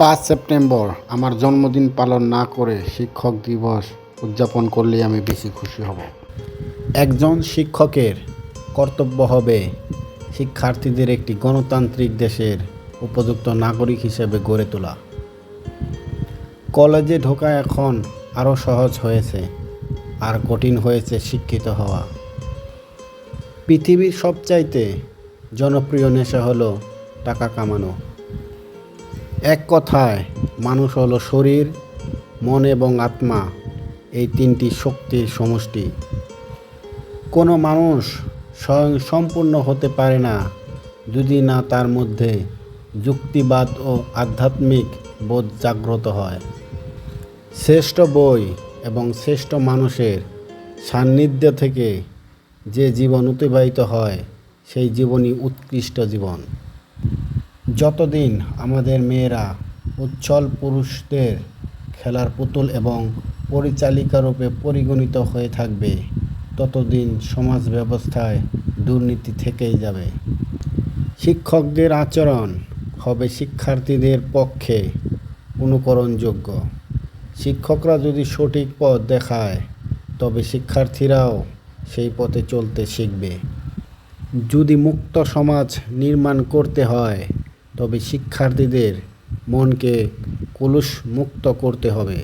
পাঁচ সেপ্টেম্বর, আমার জন্মদিন পালন না করে শিক্ষক দিবস উদযাপন করলেই আমি বেশি খুশি হব। একজন শিক্ষকের কর্তব্য হবে শিক্ষার্থীদের একটি গণতান্ত্রিক দেশের উপযুক্ত নাগরিক হিসেবে গড়ে তোলা। কলেজে ঢোকা এখন আরও সহজ হয়েছে, আর কঠিন হয়েছে শিক্ষিত হওয়া। পৃথিবীর সবচাইতে জনপ্রিয় নেশা হলো টাকা কামানো। এক কথায়, মানুষ হলো শরীর, মন এবং আত্মা, এই তিনটি শক্তির সমষ্টি। কোনো মানুষ স্বয়ং সম্পূর্ণ হতে পারে না যদি না তার মধ্যে যুক্তিবাদ ও আধ্যাত্মিক বোধ জাগ্রত হয়। শ্রেষ্ঠ বই এবং শ্রেষ্ঠ মানুষের সান্নিধ্য থেকে যে জীবন অতিবাহিত হয়, সেই জীবনই উৎকৃষ্ট জীবন। যতদিন আমাদের মেয়েরা উচ্ছল পুরুষদের খেলার পুতুল এবং পরিচালিকা রূপে পরিগণিত হয়ে থাকবে, ততদিন সমাজ ব্যবস্থায় দুর্নীতি থেকেই যাবে। শিক্ষকদের আচরণ হবে শিক্ষার্থীদের পক্ষে অনুকরণযোগ্য। শিক্ষকরা যদি সঠিক পথ দেখায়, তবে শিক্ষার্থীরাও সেই পথে চলতে শিখবে। যদি মুক্ত সমাজ নির্মাণ করতে হয় তবে শিক্ষার্থীদের মনকে কলুষমুক্ত করতে হবে।